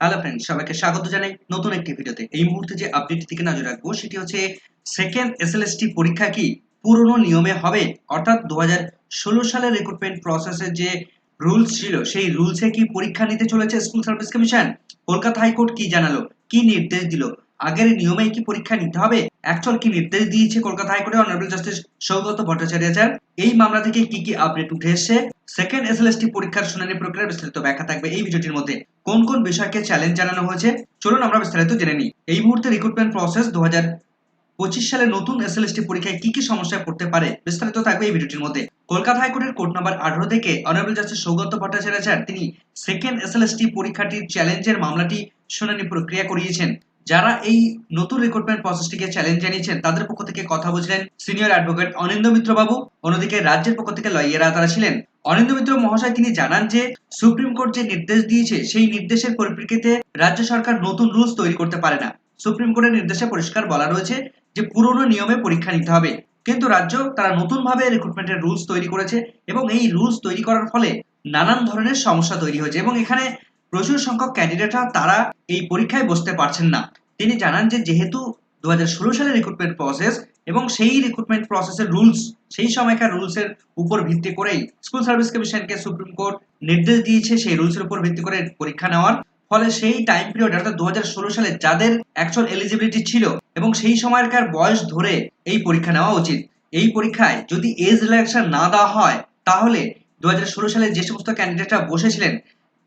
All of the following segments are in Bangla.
হ্যালো ফ্রেন্ড সবাইকে স্বাগত জানাই নতুন একটি ভিডিওতে। এই মুহূর্তে যে আপডেট থেকে নজর রাখব, সেটি হচ্ছে সেকেন্ড এসএলএসটি পরীক্ষা কি পুরনো নিয়মে হবে? অর্থাৎ দু হাজার ষোলো সালের রিক্রুটমেন্ট প্রসেসের যে রুলস ছিল, সেই রুলসে কি পরীক্ষা নিতে চলেছে school service commission Kolkata high court কি জানালো? কি নির্দেশ দিল? আগের নিয়মে কি পরীক্ষা নিতে হবে? অ্যাকচুয়াল কি নির্দেশ দিয়েছে কলকাতা হাইকোর্টের honourable justice Saugata Bhattacharya sir? এই মামলা থেকে কি কি আপডেট উঠে এসেছে? সেকেন্ড এসএলএসটি পরীক্ষার শুনানি প্রক্রিয়ার বিস্তারিত ব্যাখ্যা থাকবে এই ভিডিওটির মধ্যে। কোন কোন বিষয়কে চ্যালেঞ্জ জানানো হয়েছে? চলুন আমরা বিস্তারিত জেনে নিই। এই মুহূর্তে রিক্রুটমেন্ট প্রসেস দু পঁচিশ সালে নতুন এসএলএসটি পরীক্ষায় কি কি সমস্যায় পড়তে পারে বিস্তারিত থাকবে এই ভিডিওটির মধ্যে। কলকাতা হাইকোর্টের কোর্ট নাম্বার আঠারো থেকে honourable justice Saugata Bhattacharya sir, তিনি সেকেন্ড এসএলএসটি পরীক্ষাটির চ্যালেঞ্জের মামলাটি শুনানি প্রক্রিয়া করিয়েছেন। যারা এই নতুন রিক্রুটমেন্ট প্রসেসটিকে চ্যালেঞ্জ জানিয়েছেন, তাদের পক্ষ থেকে কথা বলছিলেন সিনিয়র অ্যাডভোকেট অনিন্দ মিত্র বাবু অন্যদিকে রাজ্যের পক্ষ থেকে লয়াররা তারা ছিলেন। অনিন্দ মিত্র মহাশয় তিনি জানান যে, সুপ্রিম কোর্ট যে নির্দেশ দিয়েছে, সেই নির্দেশের পরিপ্রেক্ষিতে রাজ্য সরকার নতুন রুলস তৈরি করতে পারে না। সুপ্রিম কোর্টের নির্দেশে পরিষ্কার বলা রয়েছে যে, পুরনো নিয়মে পরীক্ষা নিতে হবে। কিন্তু রাজ্য তারা নতুন ভাবে রিক্রুটমেন্টের রুলস তৈরি করেছে এবং এই রুলস তৈরি করার ফলে নানান ধরনের সমস্যা তৈরি হয়েছে। এবং এখানে প্রচুর সংখ্যক ক্যান্ডিডেটরা তারা এই পরীক্ষায় বসতে পারছেন না। তিনি জানান যে যেহেতু দুহাজার ষোলো সালের রিক্রুটমেন্ট প্রসেস এবং সেই রিক্রুটমেন্ট প্রসেসের রুলস সেই সময়কার রুলসের উপর ভিত্তি করেই স্কুল সার্ভিস কমিশনকে সুপ্রিম কোর্ট নির্দেশ দিয়েছে সেই রুলসের উপর ভিত্তি করে পরীক্ষা নেওয়ার। ফলে সেই টাইম পিরিয়ড অর্থাৎ দু হাজার ষোলো সালে যাদের অ্যাকচুয়াল এলিজিবিলিটি ছিল এবং সেই সময়কার বয়স ধরে এই পরীক্ষা নেওয়া উচিত। এই পরীক্ষায় যদি এজ রিল্যাক্সেশন না দেওয়া হয়, তাহলে দু হাজার ষোলো সালে যে সমস্ত ক্যান্ডিডেটরা বসেছিলেন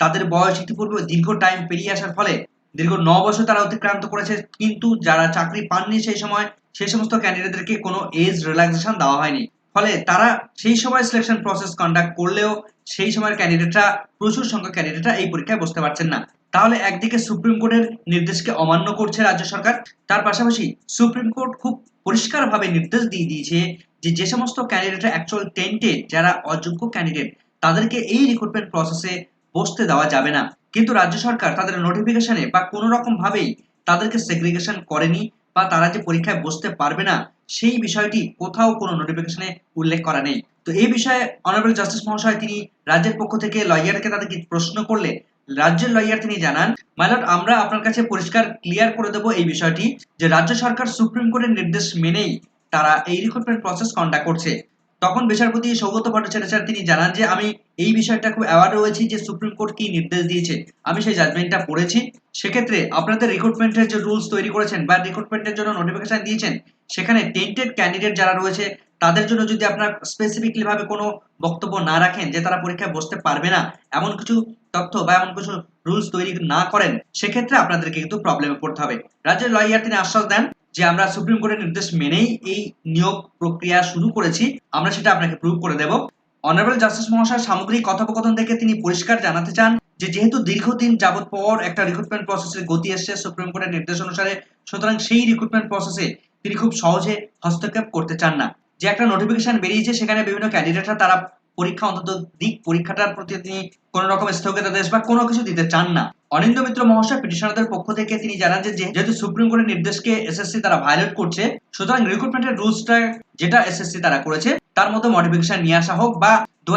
তাদের বয়স ইতিপূর্বে দীর্ঘ টাইম পেরিয়ে আসার ফলে দীর্ঘ ন বছর তারা অতিক্রান্ত করেছে। কিন্তু যারা চাকরি পাননি সেই সময়, সেই সমস্ত ক্যান্ডিডেটদেরকে কোনো এজ রিল্যাক্সেশন দেওয়া হয়নি। ফলে তারা সেই সময় সিলেকশন প্রসেস কন্ডাক্ট করলেও সেই সময়ের ক্যান্ডিডেটরা প্রচুর সংখ্যক ক্যান্ডিডেটরা এই পরীক্ষায় বসতে পারছেন না। তাহলে একদিকে সুপ্রিম কোর্টের নির্দেশকে অমান্য করছে রাজ্য সরকার, তার পাশাপাশি সুপ্রিম কোর্ট খুব পরিষ্কারভাবে নির্দেশ দিয়ে দিয়েছে যে যে সমস্ত ক্যান্ডিডেটরা অ্যাকচুয়াল টেন্টেড যারা অযোগ্য ক্যান্ডিডেট তাদেরকে এই রিক্রুটমেন্ট প্রসেসে বসতে দেওয়া যাবে না। কিন্তু রাজ্য সরকার তাদের নোটিফিকেশনে বা কোনো রকম ভাবেই তাদেরকে সেগ্রিগেশন করেনি বা তারা যে পরীক্ষায় বসতে পারবে না, সেই বিষয়টি কোথাও কোনো নোটিফিকেশনে উল্লেখ করা নেই। তো এই বিষয়ে অনারেবল জাস্টিস মহাশয় তিনি রাজ্যের পক্ষ থেকে লয়ারকে তাদেরকে প্রশ্ন করলে রাজ্যের লয়ার তিনি জানান মাইলট আমরা আপনার কাছে পরিষ্কার ক্লিয়ার করে দেব এই বিষয়টি যে রাজ্য সরকার সুপ্রিম কোর্টের নির্দেশ মেনেই তারা এই রিক্রুটমেন্ট প্রসেস কন্ডাক্ট করছে। তখন বিচারপতি সৌগত ভট্টাচার্য তিনি জানান যে, আমি এই বিষয়টা খুব অ্যাওয়ার রয়েছি যে সুপ্রিম কোর্ট কি নির্দেশ দিয়েছে। আমি সেই জাজমেন্টটা পড়েছি। সেক্ষেত্রে আপনাদের রিক্রুটমেন্টের যে রুলস তৈরি করেছেন বা রিক্রুটমেন্টের জন্য নোটিফিকেশন দিয়েছেন, সেখানে টেন্টেড ক্যান্ডিডেট যারা রয়েছে, তাদের জন্য যদি আপনার স্পেসিফিকলি ভাবে কোনো বক্তব্য না রাখেন যে তারা পরীক্ষায় বসতে পারবে না, এমন কিছু তথ্য বা এমন কিছু রুলস তৈরি না করেন, সেক্ষেত্রে আপনাদেরকে কিন্তু প্রবলেমে পড়তে হবে। রাজ্যের লয়ার তিনি আশ্বাস দেন যে, আমরা সুপ্রিম কোর্টের নির্দেশ মেনেই এই নিয়োগ প্রক্রিয়া শুরু করেছি, আমরা সেটা আপনাকে প্রুভ করে দেব। অনারেবল জাস্টিস মহাশয় সামগ্রিক কথোপকথন থেকে তিনি পরিষ্কার জানাতে চান যে, যেহেতু দীর্ঘদিন যাবত পর একটা রিক্রুটমেন্ট প্রসেসের গতি এসছে সুপ্রিম কোর্টের নির্দেশ অনুসারে, সুতরাং সেই রিক্রুটমেন্ট প্রসেসে তিনি খুব সহজে হস্তক্ষেপ করতে চান না। যে একটা নোটিফিকেশন বেরিয়েছে, সেখানে বিভিন্ন ক্যান্ডিডেটরা তারা পরীক্ষা, অন্তত দিক পরীক্ষাটার প্রতি তিনি কোন রকম স্থগিতাদেশ বা কোনো কিছু দিতে চান না। অনিন্দ মিত্র মহাশয় পিটিশনারদের পক্ষ থেকে তিনি জানান যে যেহেতু সুপ্রিম কোর্টের নির্দেশকে এসএসসি তারা ভায়োলেট করছে, সুতরাং রিক্রুটমেন্টের রুলসটা যেটা এসএসসি তারা করেছে, তার মধ্যে মডিফিকেশন নিয়ে আসা হোক বা দু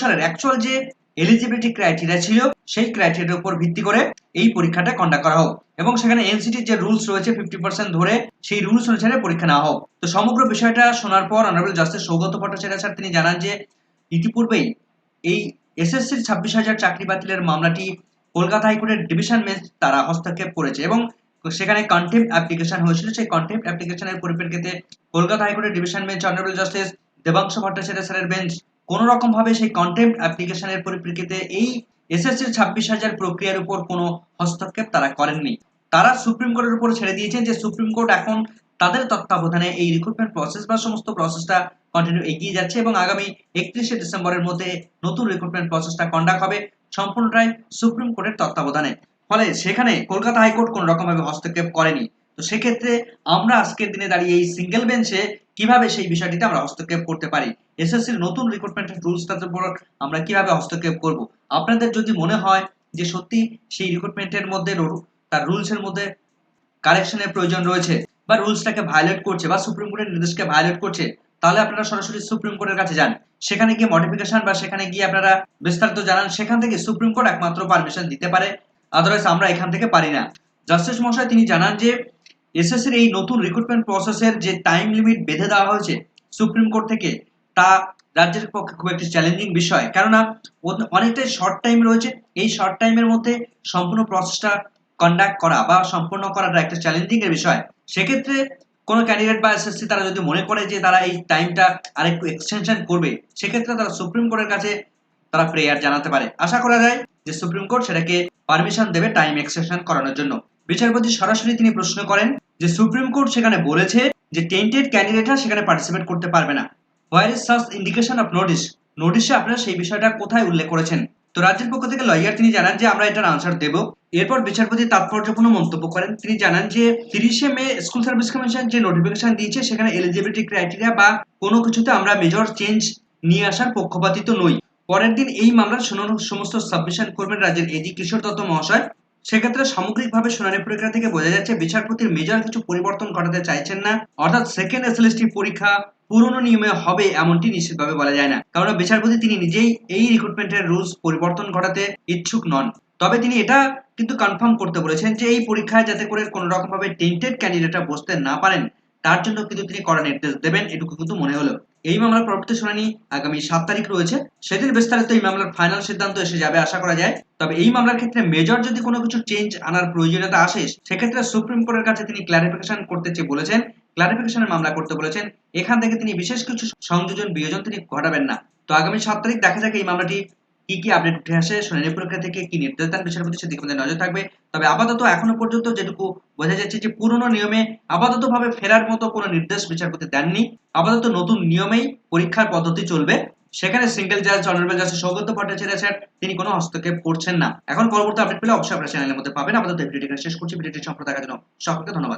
সালের অ্যাকচুয়াল যে এলিজিবিলিটি ক্রাইটেরিয়া ছিল, সেই ক্রাইটেরিয়ার উপর ভিত্তি করে এই পরীক্ষাটা কন্ডাক্ট করা হোক। এবং সেখানে এনসিটির যে রুলস রয়েছে ফিফটি পার্সেন্ট ধরে, সেই রুলস অনুসারে পরীক্ষা নেওয়া হোক। তো সমগ্র বিষয়টা শোনার পর honourable justice Saugata Bhattacharya sir তিনি জানান যে ইতিপূর্বেই এই এসএসসির ছাব্বিশ হাজার চাকরি বাতিলের মামলাটি কলকাতা হাইকোর্টের ডিভিশন বেঞ্চ তারা হস্তক্ষেপ করেছে এবং সেখানে কন্টেম্প অ্যাপ্লিকেশন হয়েছিল। সেই কন্টেম্প অ্যাপ্লিকেশনের পরিপ্রেক্ষিতে কলকাতা হাইকোর্টের division bench honourable justice Debangshu Bhattacharya স্যারের বেঞ্চ কোন রকম ভাবে সেই কন্টেম্প অ্যাপ্লিকেশনের পরিপ্রেক্ষিতে এই এসএসসির ছাব্বিশ হাজার প্রক্রিয়ার উপর কোনো হস্তক্ষেপ তারা করেননি। তারা সুপ্রিম কোর্টের উপর ছেড়ে দিয়েছেন যে সুপ্রিম কোর্ট এখন তাদের তত্ত্বাবধানে এই রিক্রুটমেন্ট প্রসেস বা সমস্ত প্রসেসটা কন্টিনিউ এগিয়ে যাচ্ছে এবং আগামী একত্রিশে ডিসেম্বরের মধ্যে নতুন রিক্রুটমেন্ট প্রসেসটা কন্ডাক্ট হবে সম্পূর্ণটাই সুপ্রিম কোর্টের তত্ত্বাবধানে। ফলে সেখানে কলকাতা হাইকোর্ট কোন রকম ভাবে হস্তক্ষেপ করেনি। তো সেক্ষেত্রে আমরা আজকের দিনে দাঁড়িয়ে এই সিঙ্গেল বেঞ্চে কীভাবে সেই বিষয়টিতে আমরা হস্তক্ষেপ করতে পারি? এসএসসির নতুন রিক্রুটমেন্টের রুলসটার উপর আমরা কীভাবে হস্তক্ষেপ করব? আপনাদের যদি মনে হয় যে সত্যি সেই রিক্রুটমেন্টের মধ্যে তার রুলসের মধ্যে কারেকশনের প্রয়োজন রয়েছে বা রুলসটাকে ভায়োলেট করছে বা সুপ্রিম কোর্টের নির্দেশকে ভায়োলেট করছে, তাহলে আপনারা সরাসরি সুপ্রিম কোর্টের কাছে যান। সেখানে গিয়ে মডিফিকেশন বা সেখানে গিয়ে আপনারা বিস্তারিত জানান, সেখান থেকে সুপ্রিম কোর্ট একমাত্র পারমিশন দিতে পারে। আদারওয়াইজ আমরা এখান থেকে পারি না। জাস্টিস মশাই তিনি জানান যে এসএসসির এই নতুন রিক্রুটমেন্ট প্রসেসের যে টাইম লিমিট বেঁধে দেওয়া হয়েছে সুপ্রিম কোর্ট থেকে, তা রাজ্যের পক্ষে খুব একটি চ্যালেঞ্জিং বিষয়। কেননা, অনেকটাই শর্ট টাইম রয়েছে। এই শর্ট টাইমের মধ্যে সম্পূর্ণ প্রসেসটা কন্ডাক্ট করা বা সম্পূর্ণ করাটা একটা চ্যালেঞ্জিং এর বিষয়। সেক্ষেত্রে কোনো ক্যান্ডিডেট বা এসএসসি তারা যদি মনে করে যে তারা এই টাইমটা আরেকটু এক্সটেনশন করবে, সেক্ষেত্রে তারা সুপ্রিম কোর্টের কাছে তারা প্রেয়ার জানাতে পারে। আশা করা যায় যে সুপ্রিম কোর্ট সেটাকে পারমিশন দেবে টাইম এক্সটেনশন করানোর জন্য। বিচারপতি সরাসরি তিনি প্রশ্ন করেন যে সুপ্রিম কোর্ট সেখানে বলেছে যে টেন্টেড ক্যান্ডিডেটরা সেখানে পার্টিসিপেট করতে পারবে না। Where is indication of notice নোটিশে আপনারা সেই বিষয়টা কোথায় উল্লেখ করেছেন? তো রাজ্যের পক্ষ থেকে লয়ার তিনি জানান যে আমরা এটার আনসার দেব। এরপর বিচারপতি তাৎপর্যপূর্ণ মন্তব্য করেন। তিনি জানান যে তিরিশে মে স্কুল সার্ভিস কমিশন যে নোটিফিকেশন দিয়েছে, সেখানে এলিজিবিলিটি ক্রাইটেরিয়া বা কোনো কিছুতে আমরা মেজর চেঞ্জ নিয়ে আসার পক্ষপাতিত নই। পরের দিন এই মামলার শুনানোর সমস্ত সাবমিশন করবেন রাজ্যের এডি কিশোর দত্ত মহাশয়। সেক্ষেত্রে সামগ্রিকভাবে শুনানি প্রক্রিয়া থেকে বোঝা যাচ্ছে বিচারপতির মেজর কিছু পরিবর্তন ঘটাতে চাইছেন না। অর্থাৎ সেকেন্ড এসএলএসটি পরীক্ষা পুরনো নিয়মে হবে এমনটি নিশ্চিতভাবে বলা যায় না। কারণ বিচারপতি তিনি নিজেই এই রিক্রুটমেন্টের রুলস পরিবর্তন ঘটাতে ইচ্ছুক নন। তবে তিনি এটা কিন্তু কনফার্ম করতে বলেছেন যে এই পরীক্ষায় যাতে করে কোনো রকম ভাবে টেন্টেড ক্যান্ডিডেটরা বসতে না পারেন, তার জন্য কিন্তু তিনি কড়া নির্দেশ দেবেন, এটুকু কিন্তু মনে হলো। এই মামলার পরবর্তী শুনানি আগামী সাত তারিখ রয়েছে। সেদিন বিস্তারিত এই মামলার ফাইনাল সিদ্ধান্ত এসে যাবে আশা করা যায়। তবে এই মামলার ক্ষেত্রে মেজর যদি কোনো কিছু চেঞ্জ আনার প্রয়োজনীয়তা আসে, সেক্ষেত্রে সুপ্রিম কোর্টের কাছে তিনি ক্লারিফিকেশন করতে চেয়ে বলেছেন। ক্লারিফিকেশনের মামলা করতে বলেছেন। এখান থেকে তিনি বিশেষ কিছু সংযোজন বিয়োজন তিনি ঘটাবেন না। তো আগামী সাত তারিখ দেখা যাক এই মামলাটি কি কি আপডেট উঠে আসে শুনানি প্রক্রিয়া থেকে, কি নির্দেশ দেন বিচারপতি সেদিকে আমাদের নজর থাকবে। তবে আপাতত এখনও পর্যন্ত যেটুকু বোঝা যাচ্ছে যে পুরনো নিয়মে আপাতত ভাবে ফেরার মতো কোনো নির্দেশ বিচারপতি দেননি। আপাতত নতুন নিয়মেই পরীক্ষার পদ্ধতি চলবে। সেখানে সিঙ্গেল জাজ অনারেবল জাজ সৌগত ভট্টাচার্য স্যার, তিনি কোনো হস্তক্ষেপ করছেন না। এখন পরবর্তী আপডেট পেলে অবশ্যই আপনার চ্যানেলের মধ্যে পাবেন। আপাতত ভিডিওটি শেষ করছি। ভিডিওটি সম্পর্কে দেখার জন্য সকলকে ধন্যবাদ।